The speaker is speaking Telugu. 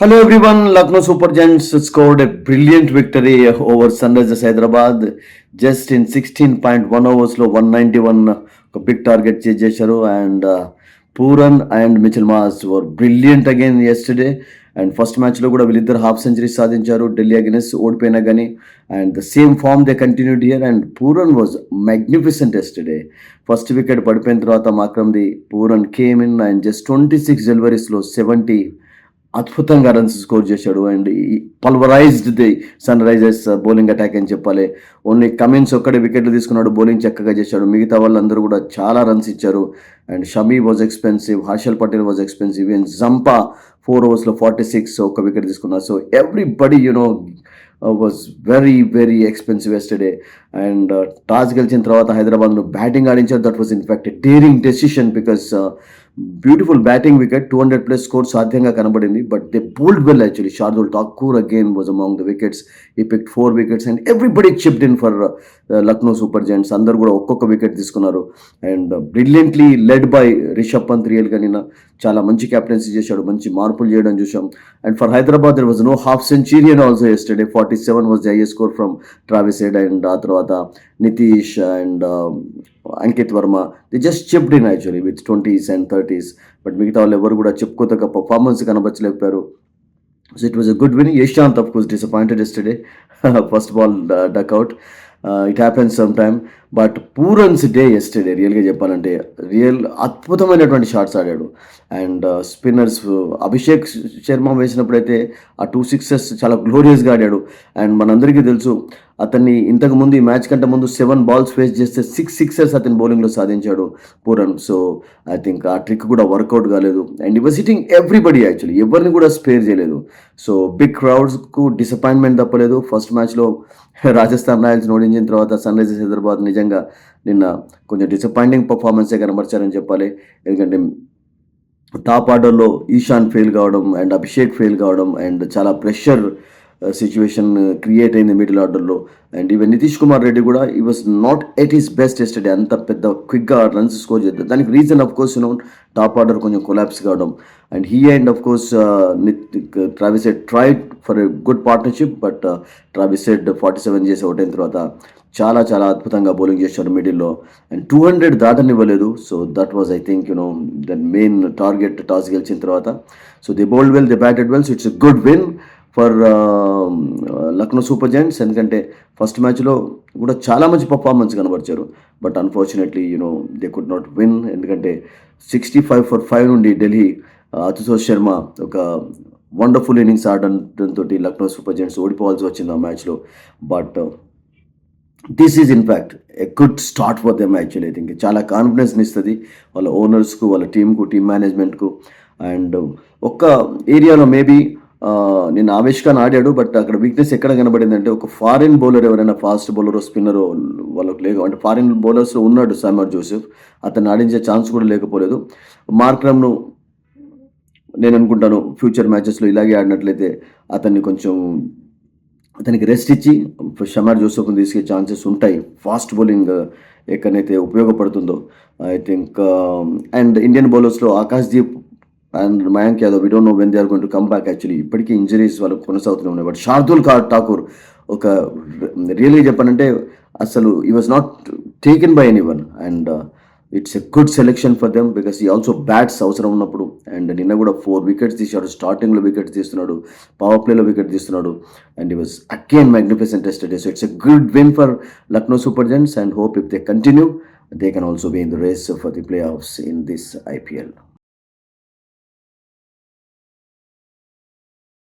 Hello everyone, Lucknow Super Giants scored a brilliant victory over Sunrisers Hyderabad. Just in 16.1 overs లో 191 ఒక బిగ్ టార్గెట్ చేశారు and Pooran and Mitchell Marsh were brilliant again yesterday and first మ్యాచ్లో కూడా వీళ్ళిద్దరు హాఫ్ సెంచరీ సాధించారు. ఢిల్లీ అగెన్స్ ఓడిపోయినా కానీ and the same form they continued here and Pooran was magnificent yesterday first wicket పడిపోయిన తర్వాత మాక్రమ్ది Pooran came in and just twenty six డెలివరీస్లో seventy అద్భుతంగా రన్స్ స్కోర్ చేశాడు. And pulverised the Sunrisers bowling attack అని చెప్పాలి. ఓన్లీ కమిన్స్ ఒక్కడే వికెట్లు తీసుకున్నాడు బౌలింగ్ చక్కగా చేశాడు. మిగతా వాళ్ళందరూ కూడా చాలా రన్స్ ఇచ్చారు. And Shami was expensive Harshal Patel was expensive and Zampa four ఓవర్స్లో forty six ఒక వికెట్ తీసుకున్నారు. So everybody you know was very very expensive yesterday and toss గెలిచిన తర్వాత హైదరాబాద్ను batting ఆడించారు. That was in fact daring decision because beautiful batting wicket two hundred plus score సాధ్యంగా కనబడింది. But they bowled well actually Shardul Thakur again was among the wickets he pick four wickets and everybody chipped in for Lucknow super giants అందరు కూడా ఒక్కొక్క వికెట్ తీసుకున్నారు. And brilliantly led by Rishabh Pant రియల్గా నిన్న చాలా మంచి క్యాప్టెన్సీ చేశాడు. మంచి మార్పులు చేయడం చూసాం and for Hyderabad there was no half centurion also yesterday forty seven was the highest score from Travis side and ఆ తర్వాత Nitish and um, Ankit Varma they just chipped in actually with twenties and thirties but మిగతా వాళ్ళు ఎవరు కూడా చెప్పుకోతగ్గ performance కనబరచలేకపోయారు. So it was a good win యశాంత్ of course disappointed yesterday first ball duck out it happens some time but Pooran's day yesterday రియల్గా చెప్పాలంటే రియల్ అద్భుతమైనటువంటి షాట్స్ ఆడాడు. And spinners uh, uh, Abhishek Sharma వేసినప్పుడైతే ఆ టూ సిక్సెస్ చాలా గ్లోరియస్గా ఆడాడు. అండ్ మనందరికీ తెలుసు అతన్ని ఇంతకు ముందు ఈ మ్యాచ్ కంటే ముందు సెవెన్ బాల్స్ ఫేస్ చేస్తే సిక్స్ సిక్సెస్ అతని బౌలింగ్లో సాధించాడు పూరన్. సో ఐ థింక్ ఆ ట్రిక్ కూడా వర్కౌట్ కాలేదు. And he was hitting everybody actually ఎవరిని కూడా స్పేర్ చేయలేదు. సో బిగ్ క్రౌడ్స్కు డిసప్పాయింట్మెంట్ తప్పలేదు. ఫస్ట్ మ్యాచ్లో రాజస్థాన్ రాయల్స్ ఓడించిన తర్వాత సన్ రైజర్స్ హైదరాబాద్ నిజంగా నిన్న కొంచెం డిసప్పాయింటింగ్ పర్ఫార్మెన్సే కనబరిచారని చెప్పాలి. ఎందుకంటే టాప్ ఆర్డర్లో ఈశాన్ ఫెయిల్ కావడం అండ్ అభిషేక్ ఫెయిల్ కావడం అండ్ చాలా ప్రెషర్ సిచ్యువేషన్ క్రియేట్ అయింది మిడిల్ ఆర్డర్లో అండ్ ఈవెన్ నితీష్ కుమార్ రెడ్డి కూడా he was not at his best yesterday అంత పెద్ద క్విక్గా రన్స్ స్కోర్ చేద్దాం దానికి reason of course you know top order కొంచెం కొలాప్స్ కావడం. And he and of course Travis Head tried for a good partnership but Travis Head forty seven చేసి అవుట్ అయిన తర్వాత చాలా చాలా అద్భుతంగా బౌలింగ్ చేశారు మిడిల్లో and two hundred దాటనివ్వలేదు. So that was I think you know the main target toss గెలిచిన తర్వాత. So they bowled well they batted well it's good win for Lucknow super giants ఎందుకంటే ఫస్ట్ మ్యాచ్లో కూడా చాలా మంచి performance కనబరిచారు. But unfortunately you know they could not win ఎందుకంటే సిక్స్టీ ఫైవ్ ఫర్ ఫైవ్ నుండి ఢిల్లీ అతిశోష్ శర్మ ఒక వండర్ఫుల్ ఇన్నింగ్స్ ఆడడంతో లక్నో సూపర్ జాయింట్స్ ఓడిపోవాల్సి వచ్చింది ఆ మ్యాచ్లో. But this is in fact a good start for them actually I think చాలా కాన్ఫిడెన్స్ని ఇస్తుంది వాళ్ళ ఓనర్స్కు వాళ్ళ టీంకు టీమ్ మేనేజ్మెంట్కు అండ్ ఒక్క ఏరియాలో మేబీ నేను ఆవేష్ ఖాన్ ఆడాడు బట్ అక్కడ వీక్నెస్ ఎక్కడ కనబడింది అంటే ఒక ఫారిన్ బౌలర్ ఎవరైనా ఫాస్ట్ బౌలర్ స్పిన్నర్ వాళ్ళకి లేక అంటే ఫారిన్ బౌలర్స్ ఉన్నాడు సామర్ జోసెఫ్ అతను ఆడించే ఛాన్స్ కూడా లేకపోలేదు. మార్క్రమ్ను నేను అనుకుంటాను ఫ్యూచర్ మ్యాచెస్లో ఇలాగే ఆడినట్లయితే అతన్ని కొంచెం అతనికి రెస్ట్ ఇచ్చి షమార్ జోసెఫ్ని తీసుకే ఛాన్సెస్ ఉంటాయి. ఫాస్ట్ బౌలింగ్ ఎక్కడైతే ఉపయోగపడుతుందో I think and Indian బౌలర్స్లో Akashdeep and Mayank Yadav we don't know when they are going to come back actually ఇప్పటికీ ఇంజరీస్ వాళ్ళకి కొనసాగుతూనే ఉన్నాయి. బట్ షార్దుల్ కా ఠాకూర్ ఒక రియల్గా చెప్పానంటే అసలు he was not taken by anyone and it's a good selection for them because he also bats అవసరం ఉన్నప్పుడు. అండ్ నిన్న కూడా ఫోర్ వికెట్స్ తీశాడు. స్టార్టింగ్లో వికెట్స్ తీస్తున్నాడు. పవర్ ప్లేలో వికెట్ తీస్తున్నాడు. And he was again magnificent yesterday so it's a good win for Lucknow super giants and hope if they continue they can also be in the race for the playoffs in this IPL